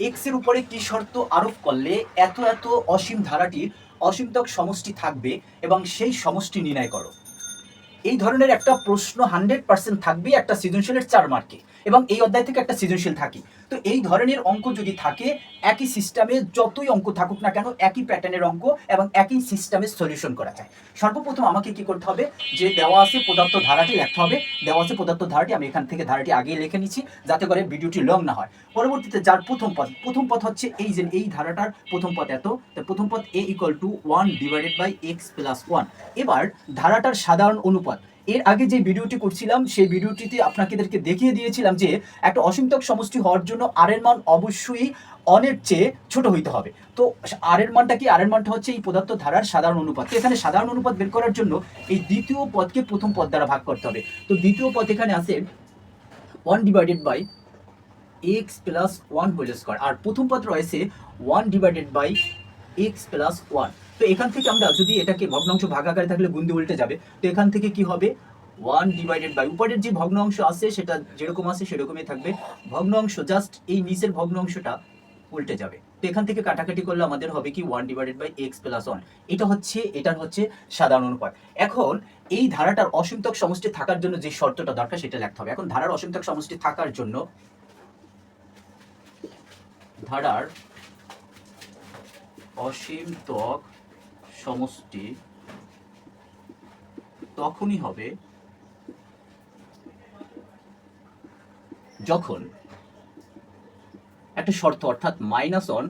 এক্সের উপরে কি শর্ত আরোপ করলে এত এত অসীম ধারাটির অসীমতক সমষ্টি থাকবে এবং সেই সমষ্টি নির্ণয় করো। এই ধরনের একটা প্রশ্ন হান্ড্রেড পার্সেন্ট থাকবে একটা সৃজনশীলের চার মার্কে, এবং এই অধ্যায় থেকে একটা সৃজনশীল থাকে। তো এই ধরনের অঙ্ক যদি থাকে, একই সিস্টেমে যতই অঙ্ক থাকুক না কেন, একই প্যাটার্নের অঙ্ক এবং একই সিস্টেমে সলিউশন করা যায়। সর্বপ্রথম আমাকে কি করতে হবে? যে দেওয়া আছে পদার্থ ধারাটি লিখতে হবে। দেওয়া আছে পদার্থ ধারাটি, আমি এখান থেকে ধারাটি আগে লিখে নিচ্ছি, যাতে করে ভিডিওটি লং না হয়। পরবর্তীতে যার প্রথম পদ, প্রথম পথ হচ্ছে এই যে এই ধারাটার প্রথম পথ এত প্রথম পথ a equal to one divided by x plus one এবার ধারাটার সাধারণ অনুপাত এর আগে যে ভিডিওটি করছিলাম, সেই ভিডিওটিতে আপনাদেরকে দেখিয়ে দিয়েছিলাম যে, একটা অসীমতক সমষ্টি হওয়ার জন্য আর এর মান অবশ্যই অনের চেয়ে ছোট হইতে হবে। তো আর এর মানটা কি? আর এর মানটা হচ্ছে এই পদার্থ ধারার সাধারণ অনুপাত। এখানে সাধারণ অনুপাত বের করার জন্য এই দ্বিতীয় পদকে প্রথম পদ দ্বারা ভাগ করতে হবে। তো দ্বিতীয় পদ এখানে আছে one divided by x plus one whole square আর প্রথম পদ রয়েছে one divided by x plus one তো এখান থেকে আমরা যদি এটাকে ভগ্নাংশ ভাগাকারে থাকলে গুণ দিয়ে উল্টে যাবে, তো এখান থেকে কি হবে? ওয়ান ডিভাইডেড বাই উপরের যে ভগ্নাংশ আছে, সেটা যেরকম আছে সেরকমই থাকবে। ভগ্নাংশ জাস্ট এই নিচের ভগ্নাংশটা উল্টে যাবে। তো এখান থেকে কাটাকাটি করলে আমাদের হবে কি? One divided by x plus one এটা হচ্ছে, এটার হচ্ছে সাধারণ অনুপাত। এখন এই ধারাটার অসীমতক সমষ্টি থাকার জন্য যে শর্তটা দরকার, সেটা লিখতে হবে। এখন ধারার অসীমতক সমষ্টি থাকার জন্য ধারার অসীমতক সমষ্টি তখনই হবে যখন একটা শর্ত, অর্থাৎ মাইনাস অন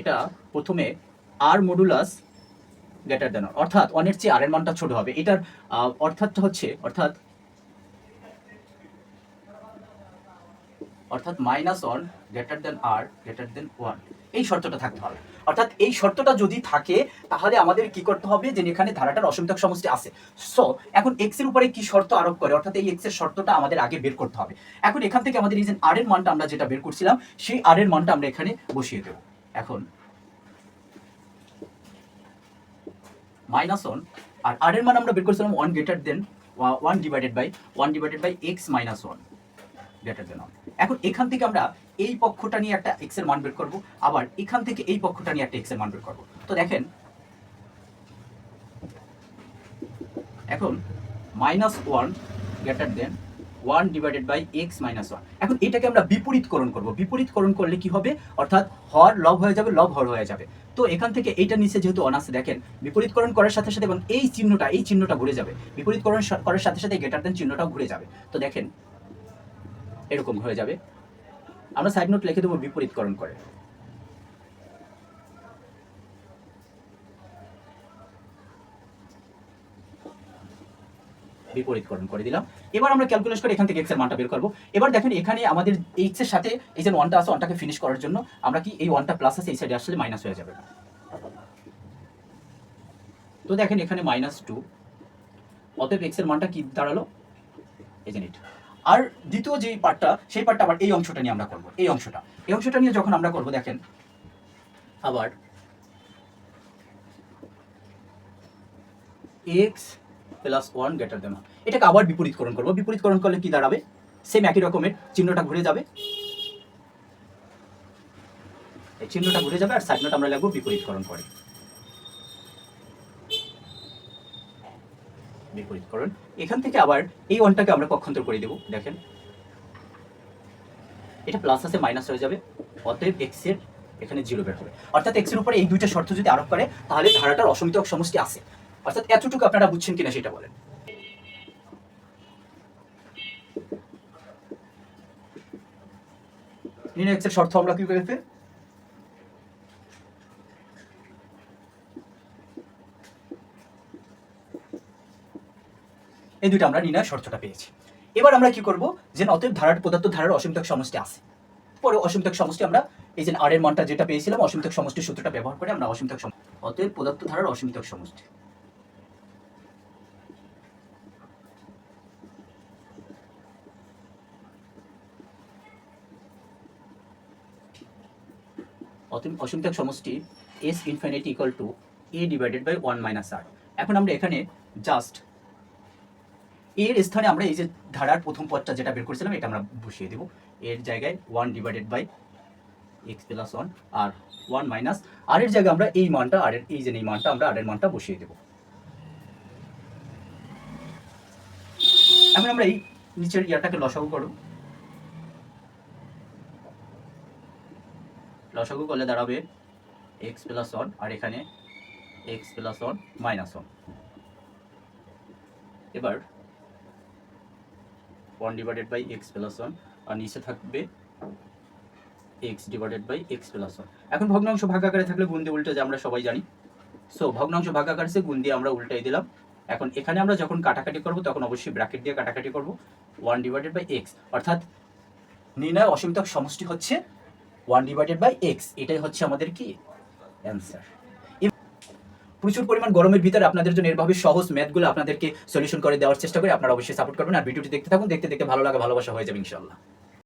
এটা প্রথমে আর মডুলাস গ্রেটার দেন অর্থাৎ অনের চেয়ে আর এর মানটা ছোট হবে। এটার অর্থাৎটা হচ্ছে, অর্থাৎ অর্থাৎ minus one greater than r greater than one এই শর্তটা থাকতে হবে। অর্থাৎ এই শর্তটা যদি থাকে, তাহলে আমাদের কি করতে হবে? যে এখানে ধারাটার অসীমতক সমষ্টি আছে। সো এখন এক্সের উপরে কি শর্ত আরোপ করে? অর্থাৎ এই এক্সের শর্তটা আমাদের আগে বের করতে হবে। এখন এখান থেকে আমাদের এই যে আর এর মানটা আমরা যেটা বের করছিলাম, সেই আর এর মানটা আমরা এখানে বসিয়ে দেব। এখন মাইনাস ওয়ান আর আর এর মান আমরা বের করছিলাম one greater than one divided by one divided by x minus one greater than এখন এখান থেকে আমরা এই পক্ষটা নিয়ে একটা এক্সের মান বের করব, আবার এখান থেকে এই পক্ষটা নিয়ে একটা এক্সের মান বের করব। তো দেখেন, এখন minus one greater than one divided by x minus one এখন এটাকে আমরা বিপরীতকরণ করব। বিপরীতকরণ করলে কি হবে? অর্থাৎ হর লব হয়ে যাবে লব হর হয়ে যাবে। তো এখান থেকে এইটা নিচে যেহেতু অন আছে, দেখেন, বিপরীতকরণ করার সাথে সাথে এবং এই চিহ্নটা এই চিহ্নটা ঘুরে যাবে। বিপরীতকরণ করার সাথে সাথে গ্রেটার দেন চিহ্নটাও ঘুরে যাবে। তো দেখেন এরকম হয়ে যাবে। আমরা সাইড নোট লিখে দেবো, বিপরীতকরণ করে। বিপরীতকরণ করে দিলাম। এবার আমরা ক্যালকুলেট করে এখান থেকে এক্সের মানটা বের করব। এবার দেখেন এখানে আমাদের এক্সের সাথে এই যে ওয়ানটা আছে ওয়ানটাকে ফিনিশ করার জন্য আমরা কি এই ওয়ানটা প্লাস আছে, এই সাইডে আসলে মাইনাস হয়ে যাবে। তো দেখেন এখানে মাইনাস টু অতএব এক্সের মানটা কি দাঁড়াল? এই যে আর দ্বিতীয় যে পার্টটা, সেই পার্টটা আবার এই অংশটা নিয়ে আমরা করব, এই অংশটা। এই অংশটা নিয়ে যখন আমরা করব, দেখেন, আবার x plus one greater than এটাকে আবার বিপরীতকরণ করব। বিপরীতকরণ করলে কি দাঁড়াবে? সেম একই রকমের চিহ্নটা ঘুরে যাবে। এই চিহ্নটা ঘুরে যাবে আর সাইড আমরা লিখব বিপরীতকরণ করে। বিপরীতকরণ এখান থেকে আবার এই ওয়ানটাকে আমরা পক্ষান্তর করে দেব, দেখেন। এটা প্লাস আছে মাইনাস হয়ে যাবে। অতএব এক্সের এখানে জিরো বের হবে। অর্থাৎ এক্সের উপরে এই দুইটা শর্ত যদি আরোপ করে, তাহলে ধারাটার অসমিতক সমষ্টি আছে। অর্থাৎ এতটুকু আপনারা বুঝছেন কিনা সেটা বলেন। নিন এক্সের শর্ত আমরা কি করেছে? এই দুটো আমরা নির্ণয় শর্তটা পেয়েছি। এবার আমরা কি করব? যে অতএব ধারার পদার্থ ধারার অসীমতক সমষ্টি আছে। পরে অসীমতক সমষ্টি আমরা এই যে আর এর মানটা যেটা পেয়েছিলাম অসীমতক সমষ্টির সূত্রটা ব্যবহার করে আমরা অসীমতক সমষ্টি অতএব পদার্থ ধারার অসীমতক সমষ্টি অসীমতক সমষ্টি S infinity equal to a divided by one minus r এখন আমরা এখানে জাস্ট এর স্থানে আমরা এই যে ধারার প্রথম পদটা যেটা বের করেছিলাম, এটা আমরা বসিয়ে দেব। এর জায়গায় one divided by x plus one R one minus r এর জায়গায় আমরা এই মানটা আর এর এই যে এই মানটা, আমরা আর এর মানটা বসিয়ে দেবো। এখন আমরা এই নিচের ইয়াটাকে লসাগু করো। লসাগু করলে দাঁড়াবে এক্স প্লাস ওয়ান আর এখানে x plus one minus one এবার one divided by x plus one আর নিচে থাকবে x divided by x plus one এখন ভগ্নাংশ ভাগাকারে থাকলে গুণ দিয়ে উল্টে যে আমরা সবাই জানি। সো ভগ্নাংশ ভাগাকার সে গুণ দিয়ে আমরা উল্টাই দিলাম। এখন এখানে আমরা যখন কাটাকাটি করব, তখন অবশ্যই ব্র্যাকেট দিয়ে কাটাকাটি করব। ওয়ান ডিভাইডেড বাই এক্স অর্থাৎ নির্ণয় অসীমতক সমষ্টি হচ্ছে ওয়ান ডিভাইডেড বাই এক্স এটাই হচ্ছে আমাদের কি? অ্যান্সার প্রচুর পরিমাণ গরমের ভিতরে আপনাদের জন্য এরভাবে সহজ ম্যাথগুলো আপনাদেরকে সলিউশন করে দেওয়ার চেষ্টা করি। আপনারা অবশ্যই সাপোর্ট করবেন। আর ভিডিওটি দেখতে থাকুন। দেখতে দেখতে ভালো লাগা, ভালোবাসা হয়ে যাবে ইনশাল্লাহ